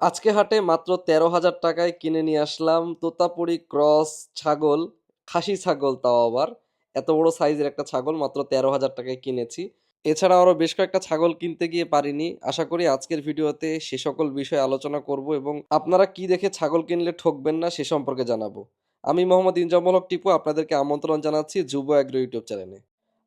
আজকে হাটে মাত্র তেরো হাজার টাকায় কিনে নিয়ে আসলাম তোতাপুরি ক্রস ছাগল, খাসি ছাগল তাও আবার। এত বড় সাইজের একটা ছাগল, মাত্র তেরো হাজার টাকায় কিনেছি। এছাড়া আরও বেশ কয়েকটা ছাগল কিনতে গিয়ে পারিনি। আশা করি আজকের ভিডিওতে সে সকল বিষয়ে আলোচনা করব এবং আপনারা কি দেখে ছাগল কিনলে ঠকবেন না সে সম্পর্কে জানাব। আমি মোহাম্মদ ইনজামুল হক টিপু, আপনাদেরকে আমন্ত্রণ জানাচ্ছি যুব অ্যাগ্রো ইউটিউব চ্যানেলে।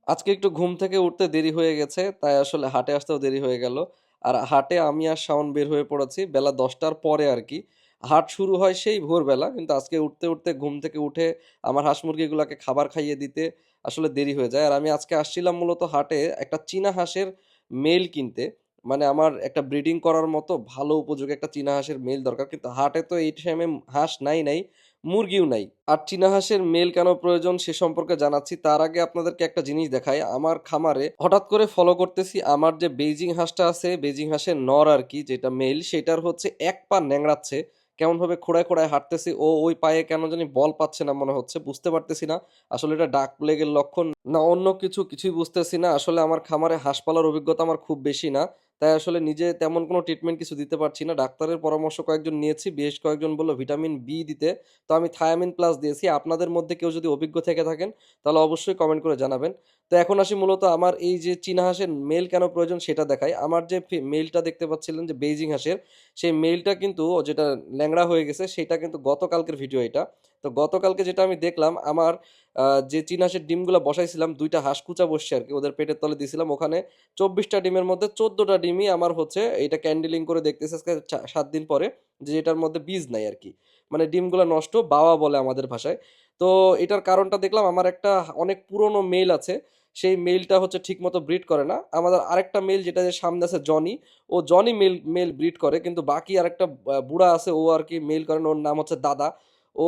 আজকে একটু ঘুম থেকে উঠতে দেরি হয়ে গেছে, তাই আসলে হাটে আসতেও দেরি হয়ে গেল। আর হাটে আমি আর শাওন বের হয়ে পড়েছি, বেলা দশটার পরে আর কি। হাট শুরু হয় সেই ভোরবেলা, কিন্তু আজকে উঠতে উঠতে ঘুম থেকে উঠে আমার হাঁস মুরগিগুলোকে খাবার খাইয়ে দিতে আসলে দেরি হয়ে যায়। আর আমি আজকে আসছিলাম মূলত হাটে একটা চীনা হাঁসের মেল কিনতে। মানে আমার একটা ব্রিডিং করার মতো ভালো উপযোগী একটা চীনা হাঁসের মেল দরকার। কিন্তু হাটে তো এই টাইমে হাঁস নাই নাই। মুরগিও নাই। আর চীনা হাঁসের মেল কেন প্রয়োজন সে সম্পর্কে জানাচ্ছি। তার আগে আপনাদেরকে একটা জিনিস দেখাই। আমার খামারে হঠাৎ করে ফলো করতেছি আমার যে বেজিং হাঁসটা আছে, বেইজিং হাঁসের নর আর কি, যেটা মেল, সেটার হচ্ছে এক পা ন্যাংড়াচ্ছে। কেমন ভাবে খোড়ায় খোড়ায় হাঁটতেছি, ও ওই পায়ে কেন জানি বল পাচ্ছে না মনে হচ্ছে, বুঝতে পারতেছি না। আসলে এটা ডাক প্লেগের লক্ষণ না, অন্য কিছু কিছুই বুঝতেছি না। আসলে আমার খামারে হাঁস পালার অভিজ্ঞতা আমার খুব বেশি না। তাই আসলে নিজে তেমন কোনো ট্রিটমেন্ট কিছু দিতে পারছি না। ডাক্তারের পরামর্শ কয়েকজন নিয়েছি, বেশ কয়েকজন বলল ভিটামিন বি দিতে। তো আমি থায়ামিন প্লাস দিয়েছি। আপনাদের মধ্যে কেউ যদি অভিজ্ঞ থেকে থাকেন, তাহলে অবশ্যই কমেন্ট করে জানাবেন। তো এখন আসি মূলত আমার এই যে চীনা হাঁসের মেল কেন প্রয়োজন সেটা দেখাই। আমার যে মেলটা দেখতে পাচ্ছিলেন যে বেইজিং হাঁসের, সেই মেলটা কিন্তু যেটা ল্যাংড়া হয়ে গেছে, সেটা কিন্তু গতকালকের ভিডিও এটা। তো গতকালকে যেটা আমি দেখলাম, আমার যে চীন ডিমগুলো বসাইছিলাম, দুইটা হাঁস কুচা বসছে আর কি, ওদের পেটের তলে দিয়েছিলাম ওখানে চব্বিশটা ডিমের মধ্যে চোদ্দোটা ডিমই আমার হচ্ছে এটা ক্যান্ডেলিং করে দেখতেছে আজকে সাত দিন পরে যে এটার মধ্যে বীজ নাই আর কি। মানে ডিমগুলো নষ্ট বাওয়া বলে আমাদের ভাষায়। তো এটার কারণটা দেখলাম, আমার একটা অনেক পুরনো মেল আছে, সেই মেলটা হচ্ছে ঠিকমতো ব্রিড করে না। আমাদের আরেকটা মেল যেটা যে সামনে আছে জনি ও জনি মেল মেল ব্রিড করে, কিন্তু বাকি আরেকটা বুড়া আছে, ও আর কি মেল করে না, ওর নাম হচ্ছে দাদা। ও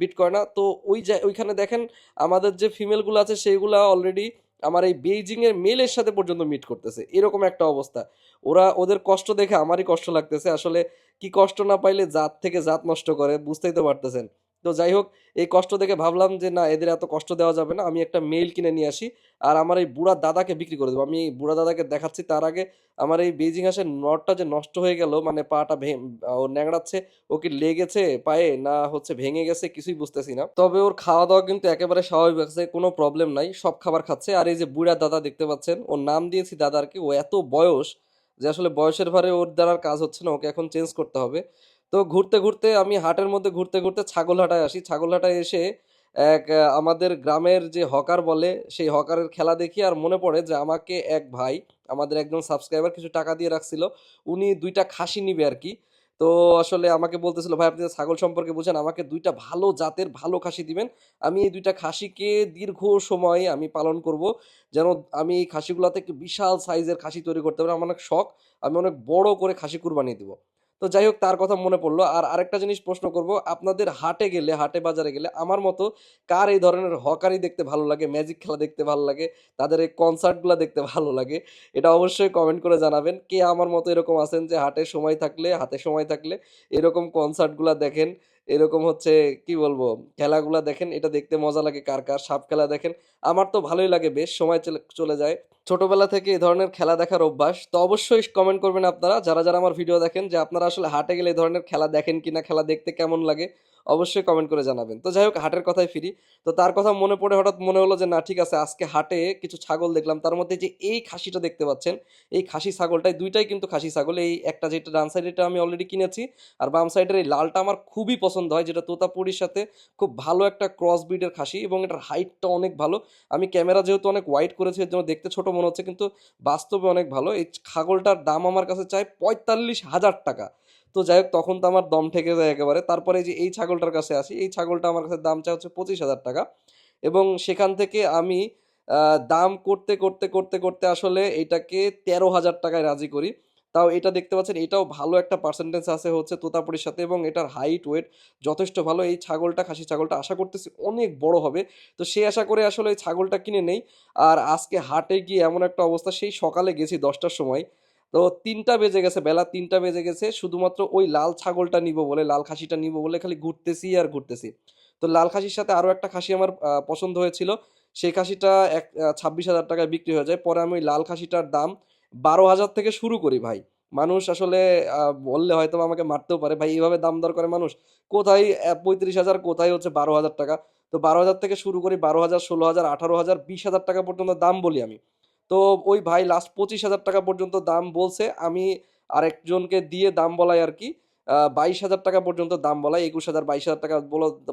বিট করে না। তো ওই ওইখানে দেখেন আমাদের যে ফিমেলগুলো আছে, সেইগুলো অলরেডি আমার এই বেইজিংয়ের মেলের সাথে পর্যন্ত মিট করতেছে। এরকম একটা অবস্থা। ওরা ওদের কষ্ট দেখে আমারই কষ্ট লাগতেছে। আসলে কি কষ্ট না পাইলে জাত থেকে জাত নষ্ট করে, বুঝতেই তো পারতেছেন। তো যাই হোক, এই কষ্ট দেখে ভাবলাম যে না, এদের এত কষ্ট দেওয়া যাবে না। আমি একটা মেল কিনে নিয়ে আসি আর আমার এই বুড়া দাদাকে বিক্রি করে দেবো। আমি এই বুড়া দাদাকে দেখাচ্ছি, তার আগে আমার এই বেজিং হাঁসের নটটা যে নষ্ট হয়ে গেল মানে পাটা ও ন্যাংড়াচ্ছে, ও কি লেগেছে পায়ে না হচ্ছে ভেঙে গেছে কিছুই বুঝতেছি না। তবে ওর খাওয়া দাওয়া কিন্তু একেবারে স্বাভাবিক আছে, কোনো প্রবলেম নাই, সব খাবার খাচ্ছে। আর এই যে বুড়া দাদা দেখতে পাচ্ছেন, ওর নাম দিয়েছি দাদার কি, ও এত বয়স যে আসলে বয়সের ভারে ওর দ্বারা কাজ হচ্ছে না, ওকে এখন চেঞ্জ করতে হবে। তো ঘুরতে ঘুরতে আমি হাটের মধ্যে ঘুরতে ঘুরতে ছাগলহাটায় আসি। ছাগলহাটায় এসে এক, আমাদের গ্রামের যে হকার বলে, সেই হকারের খেলা দেখি আর মনে পড়ে যে আমাকে এক ভাই, আমাদের একজন সাবস্ক্রাইবার কিছু টাকা দিয়ে রাখছিল। উনি দুইটা খাসি নিবে আর কি। তো আসলে আমাকে বলতেছিল, ভাই, আপনি ছাগল সম্পর্কে বুঝেন, আমাকে দুইটা ভালো জাতের ভালো খাসি দিবেন। আমি এই দুইটা খাসিকে দীর্ঘ সময় আমি পালন করব, যেন আমি এই খাসিগুলোতে একটু বিশাল সাইজের খাসি তৈরি করতে পারি। আমার অনেক শখ, আমি অনেক বড় করে খাসি কুরবানি দিব। তো যাই হোক তার কথা মনে পড়ল। আর আরেকটা জিনিস প্রশ্ন করব, আপনাদের হাটে গেলে, হাটে বাজারে গেলে আমার মতো কার এই ধরনের হকারি দেখতে ভালো লাগে, ম্যাজিক খেলা দেখতে ভালো লাগে, তাদের এই কনসার্টগুলো দেখতে ভালো লাগে, এটা অবশ্যই কমেন্ট করে জানাবেন। কে আমার মতো এরকম আছেন যে হাটে সময় থাকলে, হাতে সময় থাকলে এরকম কনসার্টগুলো দেখেন এরকম হচ্ছে, কি বলব? খেলাগুলা দেখেন, এটা দেখতে মজা লাগে কার কার। সাপ খেলা দেখেন, আমার তো ভালোই লাগে বেশ, সময় চলে যায়। ছোটবেলা থেকে এই ধরনের খেলা দেখার অভ্যাস, তো অবশ্যই কমেন্ট করবেন আপনারা। যারা যারা আমার ভিডিও দেখেন, যে আপনারা আসলে হাটে গেলে এই ধরনের খেলা দেখেন কিনা, খেলা দেখতে কেমন লাগে অবশ্যই কমেন্ট করে জানাবেন। তো যাই হোক, হাটের কথায় ফিরি। তো তার কথা মনে পড়ে হঠাৎ মনে হলো যে, না, ঠিক আছে, আজকে হাটে কিছু ছাগল দেখলাম। তার মধ্যে যে, এই খাসিটা দেখতে পাচ্ছেন, এই খাসি ছাগলটাই, দুইটাই কিন্তু খাসি ছাগল। এই একটা যেটা ডান সাইডেটা আমি অলরেডি কিনেছি, আর বাম সাইডের এই লালটা আমার খুবই পছন্দ হয়, যেটা তোতাপুরির সাথে খুব ভালো একটা ক্রস ব্রিডের খাসি এবং এটার হাইটটা অনেক ভালো। আমি ক্যামেরা যেহেতু অনেক ওয়াইড করেছি, এর জন্য দেখতে ছোট মনে হচ্ছে, কিন্তু বাস্তবে অনেক ভালো। এই ছাগলটার দাম আমার কাছে চাই পঁয়তাল্লিশ হাজার টাকা। তো যাই হোক, তখন তো আমার দম ঠেকে যায় একেবারে। তারপরে যে এই ছাগলটার কাছে আসি, এই ছাগলটা আমার কাছে দাম চাই হচ্ছে পঁচিশ হাজার টাকা। এবং সেখান থেকে আমি দাম করতে করতে করতে করতে আসলে এটাকে তেরো হাজার টাকায় রাজি করি। তাও এটা দেখতে পাচ্ছেন, এটাও ভালো একটা পার্সেন্টেজ আছে হচ্ছে তোতাপুরির সাথে এবং এটার হাইট ওয়েট যথেষ্ট ভালো। এই ছাগলটা, খাসি ছাগলটা আশা করতেছি অনেক বড় হবে। তো সেই আশা করে আসলে এই ছাগলটা কিনে নেই। আর আজকে হাটে গিয়ে এমন একটা অবস্থা, সেই সকালে গেছি দশটার সময়। তো তিনটা বেজে গেছে বেলা তিনটা বেজে গেছে শুধুমাত্র ওই লাল ছাগলটা নিব বলে লাল খাসিটা নিব বলে খালি ঘুরতেছি আর ঘুরতেছি তো লাল খাসির সাথে আরও একটা খাসি আমার পছন্দ হয়েছিল সেই খাসিটা এক ছাব্বিশ হাজার টাকায় বিক্রি হয়ে যায় পরে আমি ওই লাল খাসিটার দাম বারো হাজার থেকে শুরু করি ভাই মানুষ আসলে বললে হয়তোবা আমাকে মারতেও পারে। ভাই এভাবে দাম দর করে মানুষ? কোথায় পঁয়ত্রিশ হাজার কোথায় হচ্ছে ১২,০০০ টাকা। তো ১২,০০০ থেকে শুরু করি বারো হাজার ষোলো হাজার আঠারো হাজার বিশ হাজার টাকা পর্যন্ত দাম বলি আমি। তো ওই ভাই লাস্ট ২৫,০০০ টাকা পর্যন্ত দাম বলছে। আমি আরেকজনকে দিয়ে দাম বলাই আর কি বাইশ হাজার টাকা পর্যন্ত দাম বলাই। একুশ হাজার বাইশ হাজার টাকা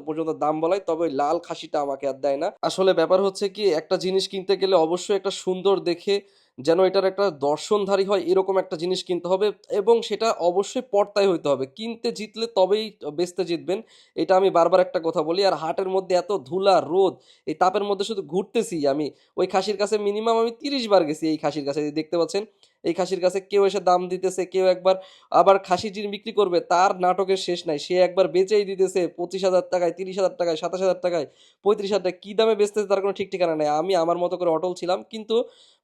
পর্যন্ত দাম বলাই। তবে ওই লাল খাসিটা আমাকে আর দেয় না। আসলে ব্যাপার হচ্ছে কি একটা জিনিস কিনতে গেলে অবশ্যই একটা সুন্দর দেখে যেন এটার একটা দর্শনধারী হয় এরকম একটা জিনিস কিনতে হবে এবং সেটা অবশ্যই পর্তায় হইতে হবে। কিনতে জিতলে তবেই বেচতে জিতবেন। এটা আমি বারবার একটা কথা বলি। আর হাটের মধ্যে এত ধুলা, রোদ, এই তাপের মধ্যে শুধু ঘুরতেছি আমি। ওই খাসির কাছে মিনিমাম আমি ৩০ বার গেছি এই খাসির কাছে। দেখতে পাচ্ছেন, এই খাসির কাছে কেউ এসে দাম দিতেছে, কেউ একবার আবার খাসি যিনি বিক্রি করবে তার নাটকের শেষ নাই। সে একবার বেচেই দিতেছে ২৫,০০০ টাকায়, ৩০,০০০ টাকায়, ২৭,০০০ টাকায়, ৩৫,০০০ টাকায়। কী দামে বেচতেছে তার কোনো ঠিক ঠিকানা নাই। আমি আমার মতো করে অটল ছিলাম। কিন্তু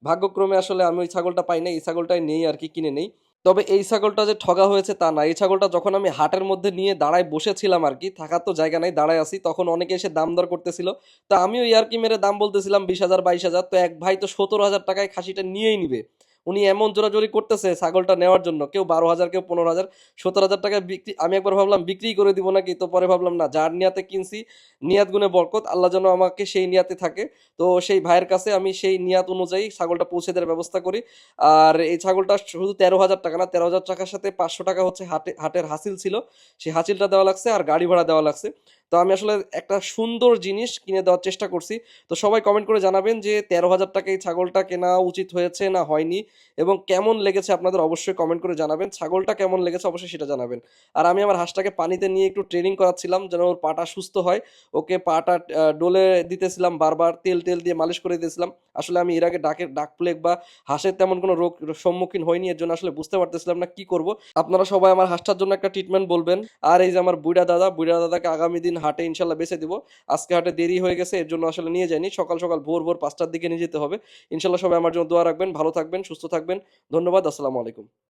ভাগ্যক্রমে আসলে আমি ওই ছাগলটা পাই নাই। এই ছাগলটাই নেই আর কি কিনে নেই। তবে এই ছাগলটা যে ঠগা হয়েছে তা না। এই ছাগলটা যখন আমি হাটের মধ্যে নিয়ে দাঁড়ায় বসেছিলাম আর কি থাকার তো জায়গা নাই, দাঁড়ায় আছি। তখন অনেকে এসে দাম দর করতেছিল। তো আমিও ইয়ার কি মেরে দাম বলতেছিলাম বিশ হাজার বাইশ হাজার তো এক ভাই তো ১৭,০০০ টাকায় খাসিটা নিয়েই নিবে। উনি এমন জোরাজুরি করতেছে ছাগলটা নেওয়ার জন্য। কেউ ১২,০০০, কেউ ১৫,০০০, ১৭,০০০ টাকায় বিক্রি আমি একবার ভাবলাম বিক্রিই করে দিব নাকি? তো পরে ভাবলাম না, যার নিয়াতে কিনছি, নিয়াত গুনে বরকত। আল্লাহ যেন আমাকে সেই নিয়াতে থাকে। তো সেই ভাইয়ের কাছে আমি সেই নিয়াত অনুযায়ী ছাগলটা পৌঁছে দেওয়ার ব্যবস্থা করি। আর এই ছাগলটা শুধু ১৩,০০০ টাকা না, ১৩,০০০ টাকার সাথে ৫০০ টাকা হচ্ছে হাটে হাটের হাসিল ছিল। সেই হাসিলটা দেওয়া লাগছে আর গাড়ি ভাড়া দেওয়া লাগছে। তো আমি আসলে একটা সুন্দর জিনিস কিনে দেওয়ার চেষ্টা করছি। তো সবাই কমেন্ট করে জানাবেন যে ১৩,০০০ টাকায় এই ছাগলটা কেনা উচিত হয়েছে না হয়নি এবং কেমন লেগেছে আপনাদের অবশ্যই কমেন্ট করে জানাবেন। ছাগলটা কেমন লেগেছে অবশ্যই সেটা জানাবেন। আর আমি আমার হাঁসটাকে পানিতে নিয়ে একটু ট্রেনিং করাচ্ছিলাম যেন ওর পাটা সুস্থ হয়। ওকে পাটা ডোলে দিতেছিলাম বারবার, তেল-টেল দিয়ে মালিশ করে দিয়েছিলাম আসলে আমি এর আগে ডাকের ডাক প্লেগ বা হাঁসের তেমন কোনো রোগ সম্মুখীন হয়নি এর জন্য আসলে বুঝতে পারতেছিলাম না কি করব। আপনারা সবাই আমার হাঁসটার জন্য একটা ট্রিটমেন্ট বলবেন। আর এই যে আমার বুইড়া দাদা, বুইড়া দাদাকে আগামী দিন হাটে ইনশাল্লাহ বেছে দিব। আজকে হাটে দেরি হয়ে গেছে এর জন্য আসলে নিয়ে যাইনি। সকাল, সকাল ভোর, ভোর পাঁচটার দিকে নিয়ে যেতে হবে। ইনশাল্লাহ সবাই আমার জন্য দোয়া রাখবেন। ভালো থাকবেন, সুস্থ থাকবেন। ধন্যবাদ। আসসালামু আলাইকুম।